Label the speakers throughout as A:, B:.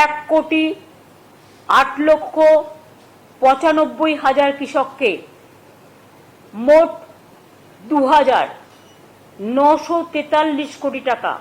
A: এক কোটি আট লক্ষ পঁচানব্বই হাজার কৃষককে মোট দু হাজার নশো তেতাল্লিশ কোটি টাকা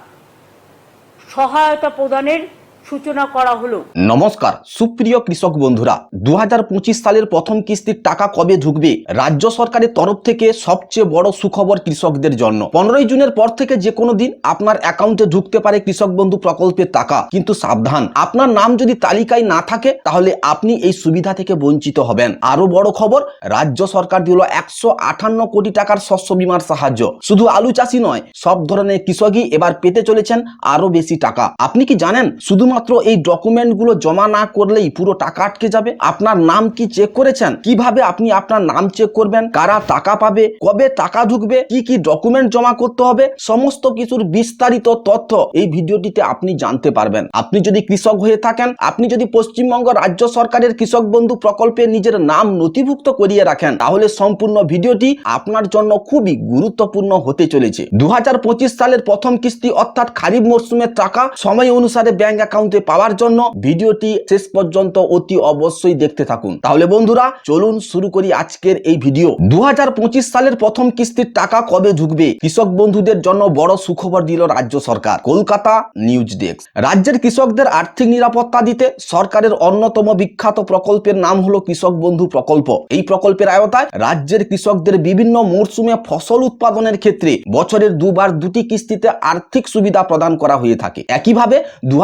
A: সহায়তা প্রদানের সূচনা করা হলো।
B: নমস্কার, সুপ্রিয় কৃষক বন্ধুরা দু হাজার পঁচিশ সালের প্রথম কিস্তির টাকা কবে ঢুকবে? রাজ্য সরকারের তরফ থেকে সবচেয়ে বড় সুখবর কৃষকদের জন্য। পনেরোই জুনের পর থেকে যে কোনো দিন আপনার অ্যাকাউন্টে ঢুকতে পারে কৃষক বন্ধু প্রকল্পের টাকা। কিন্তু সাবধান, আপনার নাম যদি তালিকায় না থাকে, তাহলে আপনি এই সুবিধা থেকে বঞ্চিত হবেন। আরও বড় খবর, রাজ্য সরকার দিল একশো আটান্ন কোটি টাকার শস্য বিমার সাহায্য। শুধু আলু চাষি নয়, সব ধরনের কৃষকই এবার পেতে চলেছেন আরও বেশি টাকা। আপনি কি জানেন, শুধুমাত্র এই ডকুমেন্টগুলো জমা না করলেই পুরো টাকা আটকে যাবে? আপনার নাম কি চেক করেছেন? কীভাবে আপনি আপনার নাম চেক করবেন? কারা টাকা পাবে? কবে টাকা ঢুকবে? কি কি ডকুমেন্ট জমা করতে হবে? সমস্ত কিছুর বিস্তারিত তথ্য এই ভিডিওটিতে আপনি জানতে পারবেন। আপনি যদি কৃষক হয়ে থাকেন, আপনি যদি পশ্চিমবঙ্গ রাজ্য সরকারের কৃষক বন্ধু প্রকল্পে নিজের নাম নথিভুক্ত করিয়ে রাখেন, তাহলে সম্পূর্ণ ভিডিওটি আপনার জন্য খুবই গুরুত্বপূর্ণ হতে চলেছে। দু হাজার পঁচিশ সালের প্রথম কিস্তি অর্থাৎ খারিফ মরশুমের টাকা সময় অনুসারে ব্যাংক অ্যাকাউন্টে পাওয়ার জন্য ভিডিওটি শেষ পর্যন্ত অতি অবশ্যই দেখতে থাকুন। তাহলে বন্ধুরা, চলুন শুরু করি আজকের এই ভিডিও। দু হাজার পঁচিশ সালের প্রথম কিস্তির টাকা কবে ঢুকবে? কৃষক বন্ধুদের জন্য বড় সুখবর দিল রাজ্য সরকার। Kolkata news desk. রাজ্যের কৃষকদের আর্থিক নিরাপত্তা দিতে সরকারের অন্যতম বিখ্যাত প্রকল্পের নাম হলো কৃষক বন্ধু প্রকল্প। এই প্রকল্পের আওতায় রাজ্যের কৃষকদের বিভিন্ন মরশুমে ফসল উৎপাদনের ক্ষেত্রে বছরের দুবার দুটি কিস্তিতে আর্থিক সুবিধা প্রদান করা হয়ে থাকে। একইভাবে দু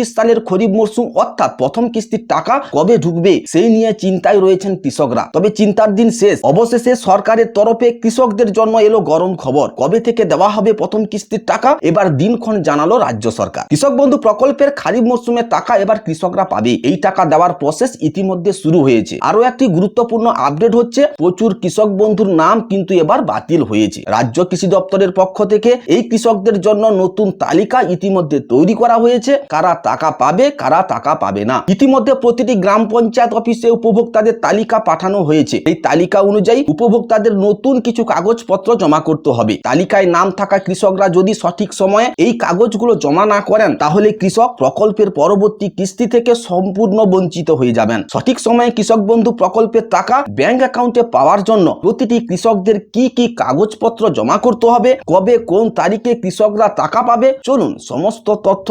B: সালের খরিফ মরশুম অর্থাৎ প্রথম কিস্তির টাকা কবে ঢুকবে সেই নিয়ে চিন্তায় রয়েছেন কৃষকরা। তবে চিন্তার দিন শেষ। অবশেষে সরকারের তরফে কৃষকদের জন্য এলো গরম খবর। কবে থেকে দেওয়া হবে প্রথম কিস্তির টাকা, এবার দিনক্ষণ জানালো রাজ্য সরকার। কৃষক বন্ধু প্রকল্পের খারিফ মরশুমের টাকা এবার কৃষকরা পাবে। এই টাকা দেওয়ার প্রসেস ইতিমধ্যে শুরু হয়েছে। আরও একটি গুরুত্বপূর্ণ আপডেট হচ্ছে, প্রচুর কৃষক বন্ধুর নাম কিন্তু এবার বাতিল হয়েছে। রাজ্য কৃষি দপ্তরের পক্ষ থেকে এই কৃষকদের জন্য নতুন তালিকা ইতিমধ্যে তৈরি করা হয়েছে। কারা টাকা পাবে, কারা টাকা পাবে না। ইতিমধ্যে প্রতিটি গ্রাম পঞ্চায়েত অফিসে উপভোক্তাদের তালিকা পাঠানো হয়েছে। এই তালিকা অনুযায়ী উপভোক্তাদের নতুন কিছু কাগজপত্র জমা করতে হবে। তালিকায় নাম থাকা কৃষকরা যদি সঠিক সময়ে এই কাগজগুলো জমা না করেন, তাহলে কৃষক প্রকল্পের পরবর্তী কিস্তি থেকে সম্পূর্ণ বঞ্চিত হয়ে যাবেন। সঠিক সময়ে কৃষক বন্ধু প্রকল্পের টাকা ব্যাংক অ্যাকাউন্টে পাওয়ার জন্য প্রতিটি কৃষকদের কি কি কাগজপত্র জমা করতে হবে, কবে কোন তারিখে কৃষকরা টাকা পাবে, চলুন সমস্ত তথ্য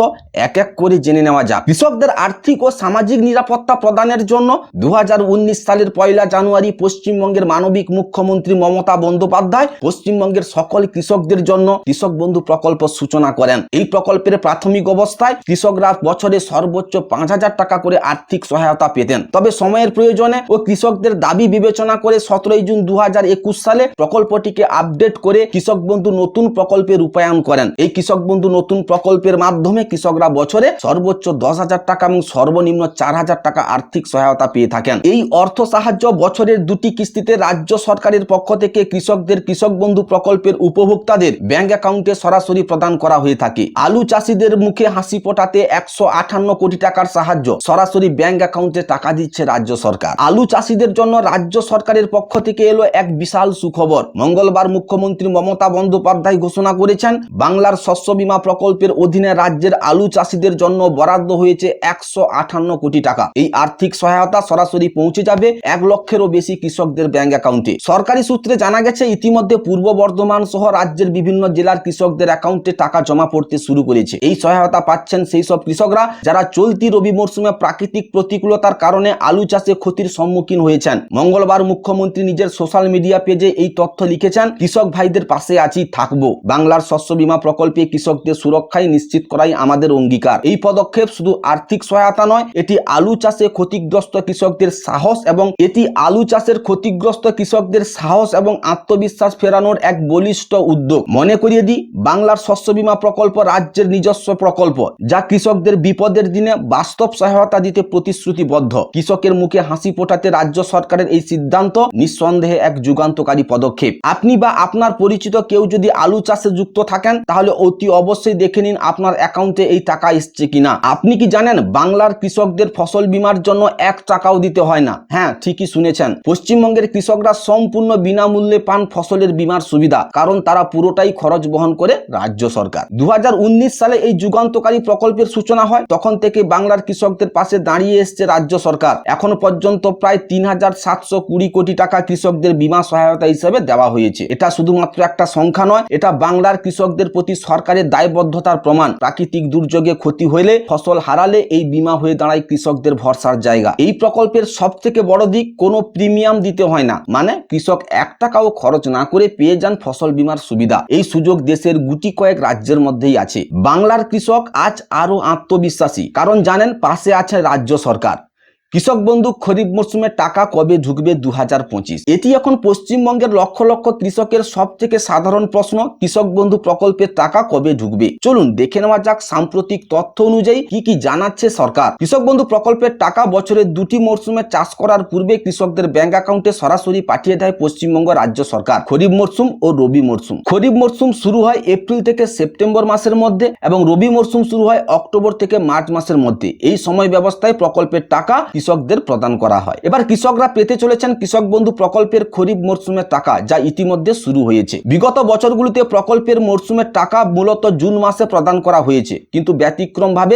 B: এক এক করে জেনে নেওয়া যাক। কৃষকদের আর্থিক ও সামাজিক নিরাপত্তা প্রদানের জন্য দুহাজার উনিশ সালের পয়লা জানুয়ারি পশ্চিমবঙ্গের মানবিক মুখ্যমন্ত্রী মমতা বন্দ্যোপাধ্যায় পশ্চিমবঙ্গের সকল কৃষকদের জন্য কৃষক বন্ধু প্রকল্প সূচনা করেন। এই প্রকল্পের প্রাথমিক অবস্থায় কৃষকরা বছরে সর্বোচ্চ পাঁচ হাজার টাকা করে আর্থিক সহায়তা পেতেন। তবে সময়ের প্রয়োজনে ও কৃষকদের দাবি বিবেচনা করে সতেরোই জুন দু হাজার একুশ সালে প্রকল্পটিকে আপডেট করে কৃষক বন্ধু নতুন প্রকল্পে রূপায়ণ করেন। এই কৃষক বন্ধু নতুন প্রকল্পের মাধ্যমে কৃষকরা বছরে সর্বোচ্চ দশ হাজার টাকা এবং সর্বনিম্ন চার হাজার টাকা আর্থিক সহায়তা পেয়ে থাকেন। এই অর্থ সাহায্য বছরের দুটি কিস্তিতে রাজ্য সরকারের পক্ষ থেকে কৃষকদের কৃষক বন্ধু প্রকল্পের উপভোক্তাদের ব্যাংক অ্যাকাউন্টে সরাসরি প্রদান করা হয়ে থাকে। আলু চাষিদের মুখে হাসি ফোটাতে একশো আটান্ন কোটি টাকার সাহায্য সরাসরি ব্যাংক অ্যাকাউন্টে টাকা দিচ্ছে রাজ্য সরকার। আলু চাষিদের জন্য রাজ্য সরকারের পক্ষ থেকে এলো এক বিশাল সুখবর। মঙ্গলবার মুখ্যমন্ত্রী মমতা বন্দ্যোপাধ্যায় ঘোষণা করেছেন, বাংলার শস্য বীমা প্রকল্পের অধীনে রাজ্যের আলু চাষিদের জন্য বরাদ্দ হয়েছে একশো আটান্ন কোটি টাকা। এই আর্থিক সহায়তা সরাসরি পৌঁছে যাবে এক লক্ষেরও বেশি কৃষকদের ব্যাংক অ্যাকাউন্টে। সরকারি সূত্রে জানা গেছে, ইতিমধ্যে পূর্ব বর্ধমান সহ রাজ্যের বিভিন্ন জেলার কৃষকদের অ্যাকাউন্টে টাকা জমা পড়তে শুরু করেছে। এই সহায়তা পাচ্ছেন সেই সব কৃষকরা যারা চলতি রবি মরশুমে প্রাকৃতিক প্রতিকূলতার কারণে আলু চাষে ক্ষতির সম্মুখীন হয়েছেন। মঙ্গলবার মুখ্যমন্ত্রী নিজের সোশ্যাল মিডিয়া পেজে এই তথ্য লিখেছেন, কৃষক ভাইদের পাশে আছি, থাকব। বাংলার শস্য বীমা প্রকল্পে কৃষকদের সুরক্ষায় নিশ্চিত করাই আমাদের অঙ্গীকার। এই পদক্ষেপ শুধু আর্থিক সহায়তা নয়, এটি আলু চাষে ক্ষতিগ্রস্ত কৃষকদের সাহস এবং এটি আলু চাষের ক্ষতিগ্রস্ত কৃষকদের সাহস এবং আত্মবিশ্বাস ফেরানোর এক বলিষ্ঠ উদ্যোগ। মনে করিয়ে দিই, বাংলার শস্য বীমা প্রকল্প রাজ্যের নিজস্ব প্রকল্প, যা কৃষকদের বিপদের দিনে বাস্তব সহায়তা দিতে প্রতিশ্রুতিবদ্ধ। কৃষকের মুখে হাসি ফোটাতে রাজ্য সরকারের এই সিদ্ধান্ত নিঃসন্দেহে এক যুগান্তকারী পদক্ষেপ। আপনি বা আপনার পরিচিত কেউ যদি আলু চাষে যুক্ত থাকেন, তাহলে অতি অবশ্যই দেখে নিন আপনার অ্যাকাউন্টে এই টাকা এসছে কিনা। কিনা। আপনি কি জানেন বাংলার কৃষকদের ফসল বীমার জন্য এক টাকাও দিতে হয় না? হ্যাঁ ঠিকই শুনেছেন। পশ্চিমবঙ্গের কৃষকরা সম্পূর্ণ বিনামূল্যে পান ফসলের বীমার সুবিধা, কারণ তারা পুরোটাই খরচ বহন করে রাজ্য সরকার। দু হাজার উনিশ সালে এই যুগান্তকারী প্রকল্পের সূচনা হয়, তখন থেকে বাংলার কৃষকদের পাশে দাঁড়িয়ে এসছে রাজ্য সরকার। এখন পর্যন্ত প্রায় তিন হাজার সাতশো কুড়ি কোটি টাকা কৃষকদের বীমা সহায়তা হিসেবে দেওয়া হয়েছে। এটা শুধুমাত্র একটা সংখ্যা নয়, এটা বাংলার কৃষকদের প্রতি সরকারের দায়বদ্ধতার প্রমাণ। প্রাকৃতিক দুর্যোগে ক্ষতি হলে ফসল হারালে এই বিমা হয়ে দাঁড়ায় কৃষকদের ভরসার জায়গা। এই প্রকল্পের সব থেকে বড় দিক, কোনো প্রিমিয়াম দিতে হয় না। মানে কৃষক এক টাকাও খরচ না করে পেয়ে যান ফসল বিমার সুবিধা। এই সুযোগ দেশের গুটি কয়েক রাজ্যের মধ্যেই আছে। বাংলার কৃষক আজ আরও আত্মবিশ্বাসী। কারণ জানেন, পাশে আছে রাজ্য সরকার। কৃষক বন্ধু খরিফ মরশুমে টাকা কবে ঢুকবে দু হাজার পঁচিশ? এটি এখন পশ্চিমবঙ্গের লক্ষ লক্ষ কৃষকের সব থেকে সাধারণ প্রশ্ন, কৃষক বন্ধু প্রকল্পের টাকা কবে ঢুকবে? চলুন দেখে নেওয়া যাক সাম্প্রতিক তথ্য অনুযায়ী কি কি জানাচ্ছে সরকার। কৃষক বন্ধু প্রকল্পের টাকা বছরের দুটি মরশুমে চাষ করার পূর্বে কৃষকদের ব্যাংক অ্যাকাউন্টে সরাসরি পাঠিয়ে দেয় পশ্চিমবঙ্গ রাজ্য সরকার। খরিফ মরশুম ও রবি মরশুম। খরিফ মরশুম শুরু হয় এপ্রিল থেকে সেপ্টেম্বর মাসের মধ্যে এবং রবি মরশুম শুরু হয় অক্টোবর থেকে মার্চ মাসের মধ্যে। এই সময় ব্যবস্থায় প্রকল্পের টাকা কৃষকদের প্রদান করা হয়। এবার কৃষকরা পেতে চলেছেন কৃষক বন্ধু প্রকল্পের খরিফ মরশুমের টাকা, যা ইতিমধ্যে শুরু হয়েছে। বিগত বছরগুলিতে প্রকল্পের মরশুমের টাকা মূলত জুন মাসে প্রদান করা হয়েছে। কিন্তু ব্যতিক্রমভাবে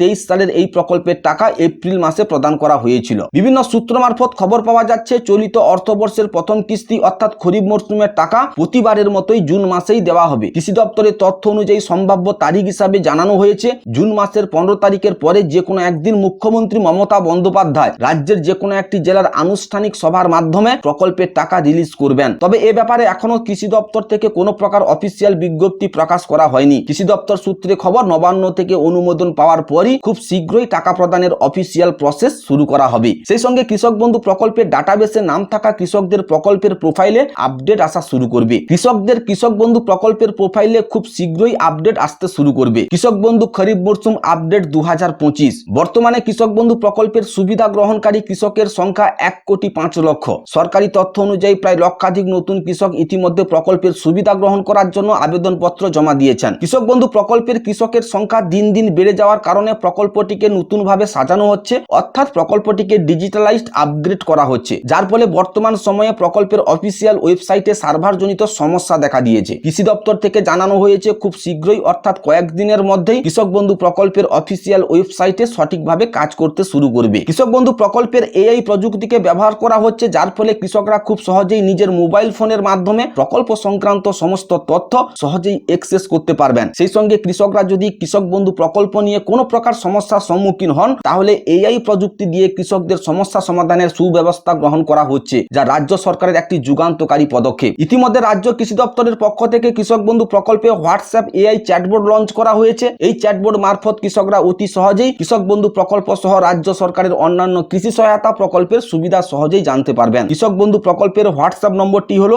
B: তেইশ সালের এই প্রকল্পের টাকা এপ্রিল মাসে প্রদান করা হয়েছিল। বিভিন্ন সূত্র মারফত খবর পাওয়া যাচ্ছে, চলিত অর্থবর্ষের প্রথম কিস্তি অর্থাৎ খরিফ মরশুমের টাকা প্রতিবারের মতোই জুন মাসেই দেওয়া হবে। কৃষি দপ্তরের তথ্য অনুযায়ী সম্ভাব্য তারিখ হিসাবে জানানো হয়েছে, জুন মাসের পনেরো তারিখের পরে যে কোনো একদিন মুখ্যমন্ত্রী মমতা বন্দ্যোপাধ্যায় রাজ্যের যে কোনো একটি জেলার আনুষ্ঠানিক সভার মাধ্যমে প্রকল্পের টাকা রিলিজ করবেন। তবে এ ব্যাপারে এখনও কৃষি দপ্তর থেকে কোনো প্রকার অফিসিয়াল বিজ্ঞপ্তি প্রকাশ করা হয়নি। কৃষি দপ্তর সূত্রে খবর, নবান্ন থেকে অনুমোদন পাওয়ার পরই খুব শীঘ্রই টাকা প্রদানের অফিসিয়াল প্রসেস শুরু করা হবে। সেই সঙ্গে কৃষক বন্ধু প্রকল্পের ডাটাবেসে নাম থাকা কৃষকদের প্রকল্পের প্রোফাইলে আপডেট আসা শুরু করবে। কৃষকদের কৃষক বন্ধু প্রকল্পের প্রোফাইলে খুব শীঘ্রই আপডেট আসতে শুরু করবে। কৃষক বন্ধু খরিফ মরসুম আপডেট দু হাজার পঁচিশ। বর্তমানে কৃষক বন্ধু প্রকল্পের সুবিধা গ্রহণকারী কৃষকের সংখ্যা এক কোটি পাঁচ লক্ষ। সরকারি তথ্য অনুযায়ী প্রায় লক্ষাধিক নতুন কৃষক ইতিমধ্যে প্রকল্পের সুবিধা গ্রহণ করার জন্য আবেদনপত্র জমা দিয়েছেন। কৃষক বন্ধু প্রকল্পের কৃষকের সংখ্যা দিন দিন বেড়ে যাওয়ার কারণে প্রকল্পটিকে নতুনভাবে সাজানো হচ্ছে, অর্থাৎ প্রকল্পটিকে ডিজিটালাইজড আপগ্রেড করা হচ্ছে। যার ফলে বর্তমান সময়ে প্রকল্পের অফিসিয়াল ওয়েবসাইটে সার্ভারজনিত সমস্যা দেখা দিয়েছে। কৃষি দপ্তর থেকে জানানো হয়েছে, খুব শীঘ্রই, অর্থাৎ কয়েকদিনের মধ্যেই, কৃষক বন্ধু প্রকল্পের অফিসিয়াল ওয়েবসাইটে সঠিকভাবে কাজ করতে শুরু করবে। কৃষক বন্ধু প্রকল্পের এআই প্রযুক্তিকে ব্যবহার করা হচ্ছে, যার ফলে কৃষকরা খুব সহজেই নিজের মোবাইল ফোনের মাধ্যমে প্রকল্প সংক্রান্ত সমস্ত তথ্য সহজেই এক্সেস করতে পারবেন। সেই সঙ্গে কৃষকরা যদি কৃষক বন্ধু প্রকল্প নিয়ে কোনো প্রকার সমস্যার সম্মুখীন হন, তাহলে এআই প্রযুক্তি দিয়ে কৃষকদের সমস্যা সমাধানের সুব্যবস্থা গ্রহণ করা হচ্ছে, যা রাজ্য সরকারের একটি যুগান্তকারী পদক্ষেপ। ইতিমধ্যে রাজ্য কৃষি দপ্তরের পক্ষ থেকে কৃষক বন্ধু প্রকল্পে হোয়াটসঅ্যাপ এআই চ্যাটবোর্ড লঞ্চ করা হয়েছে। এই চ্যাটবোর্ড মারফত কৃষকরা অতি সহজেই কৃষক বন্ধু প্রকল্প সহ রাজ্য সরকারের অন্যান্য কৃষি সহায়তা প্রকল্পের সুবিধা সহজেই জানতে পারবেন। কৃষক বন্ধু প্রকল্পের হোয়াটসঅ্যাপ নম্বরটি হলো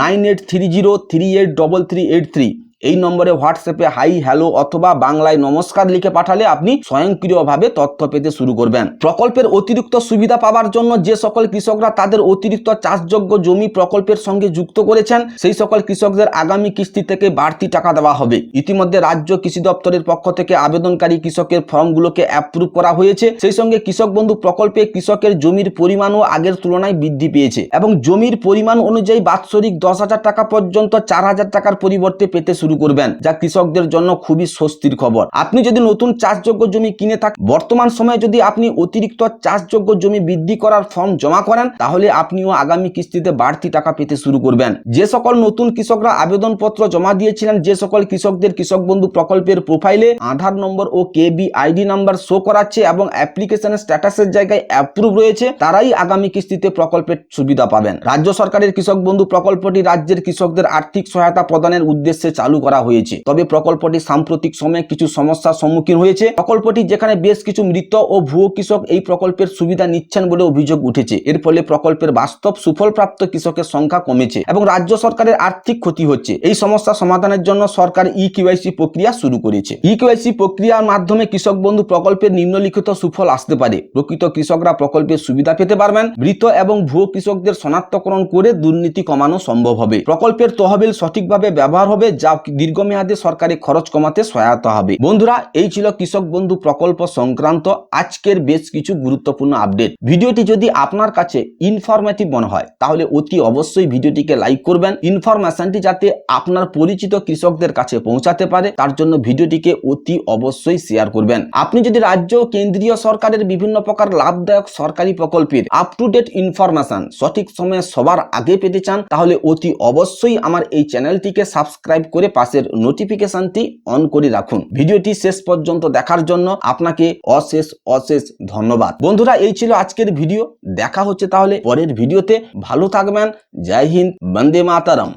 B: nine eight three zero three eight double three eight three. এই নম্বরে হোয়াটসঅ্যাপে হাই, হ্যালো অথবা বাংলায় নমস্কার লিখে পাঠালে আপনি স্বয়ংক্রিয়ভাবে তথ্য পেতে শুরু করবেন। প্রকল্পের অতিরিক্ত সুবিধা পাওয়ার জন্য যে সকল কৃষকরা তাদের অতিরিক্ত চাষযোগ্য জমি প্রকল্পের সঙ্গে যুক্ত করেছেন, সেই সকল কৃষকদের আগামী কিস্তি থেকে বাড়তি টাকা দেওয়া হবে। ইতিমধ্যে রাজ্য কৃষি দপ্তরের পক্ষ থেকে আবেদনকারী কৃষকের ফর্মগুলোকে অ্যাপ্রুভ করা হয়েছে। সেই সঙ্গে কৃষক বন্ধু প্রকল্পে কৃষকের জমির পরিমাণও আগের তুলনায় বৃদ্ধি পেয়েছে এবং জমির পরিমাণ অনুযায়ী বাৎসরিক দশ হাজার টাকা পর্যন্ত চার হাজার টাকার পরিবর্তে পেতে শুরু করবেন, যা কৃষকদের জন্য খুবই স্বস্তির খবর। আপনি যদি নতুন চাষযোগ্য জমি কিনে থাকেন বর্তমান সময়ে যদি আপনি অতিরিক্ত চাষযোগ্য জমি বৃদ্ধি করার ফর্ম জমা করেন, তাহলে আপনিও আগামী কিস্তিতে বাড়তি টাকা পেতে শুরু করবেন। যে সকল নতুন কৃষকরা আবেদনপত্র জমা দিয়েছিলেন, যে সকল কৃষকদের কৃষক বন্ধু প্রকল্পের প্রোফাইলে আধার নম্বর ও কেবি আইডি নাম্বার শো করাচ্ছে এবং অ্যাপ্লিকেশনের স্ট্যাটাসের জায়গায় অ্যাপ্রুভ রয়েছে, তারাই আগামী কিস্তিতে প্রকল্পের সুবিধা পাবেন। রাজ্য সরকারের কৃষক বন্ধু প্রকল্পটি রাজ্যের কৃষকদের আর্থিক সহায়তা প্রদানের উদ্দেশ্যে চালু করা হয়েছে। তবে প্রকল্পটি সাম্প্রতিক সময়ে কিছু সমস্যার সম্মুখীন হয়েছে। প্রকল্পটি যেখানে বেশ কিছু মৃত ও ভুয়ো কৃষক এই প্রকল্পের সুবিধা নিচ্ছেন বলে অভিযোগ উঠেছে। এর ফলে প্রকল্পের বাস্তব সুফলপ্রাপ্ত কৃষকের সংখ্যা কমেছে এবং রাজ্য সরকারের আর্থিক ক্ষতি হচ্ছে। এই সমস্যা সমাধানের জন্য সরকার ই কিউআইসি প্রক্রিয়া শুরু করেছে। ই কিউআইসি প্রক্রিয়ার মাধ্যমে কৃষক বন্ধু প্রকল্পের নিম্নলিখিত সুফল আসতে পারে। প্রকৃত কৃষকরা প্রকল্পের সুবিধা পেতে পারবেন। মৃত এবং ভুয়ো কৃষকদের শনাক্তকরণ করে দুর্নীতি কমানো সম্ভব হবে। প্রকল্পের তহবিল সঠিকভাবে ব্যবহার হবে, যা দীর্ঘমেয়াদে সরকারি খরচ কমাতে সহায়তা হবে। বন্ধুরা, এই ছিল কৃষক বন্ধু প্রকল্প সংক্রান্ত আজকের বেশ কিছু গুরুত্বপূর্ণ আপডেট। ভিডিওটি যদি আপনার কাছে ইনফরমেটিভ মনে হয়, তাহলে অতি অবশ্যই ভিডিওটিকে লাইক করবেন। ইনফরমেশনটি যাতে আপনার পরিচিত কৃষকদের কাছে পৌঁছাতে পারে, তার জন্য ভিডিওটিকে অতি অবশ্যই শেয়ার করবেন। আপনি যদি রাজ্য কেন্দ্রীয় সরকারের বিভিন্ন প্রকার লাভদায়ক সরকারি প্রকল্পের আপ টু ডেট ইনফরমেশন সঠিক সময়ে সবার আগে পেতে চান, তাহলে অতি অবশ্যই আমার এই চ্যানেলটিকে সাবস্ক্রাইব করে পাশের নোটিফিকেশনটি অন করে রাখুন। ভিডিওটি শেষ পর্যন্ত দেখার জন্য আপনাকে অশেষ অশেষ ধন্যবাদ। বন্ধুরা, এই ছিল আজকের ভিডিও। দেখা হচ্ছে তাহলে পরের ভিডিওতে। ভালো থাকবেন। জয় হিন্দ, বন্দে মাতারম।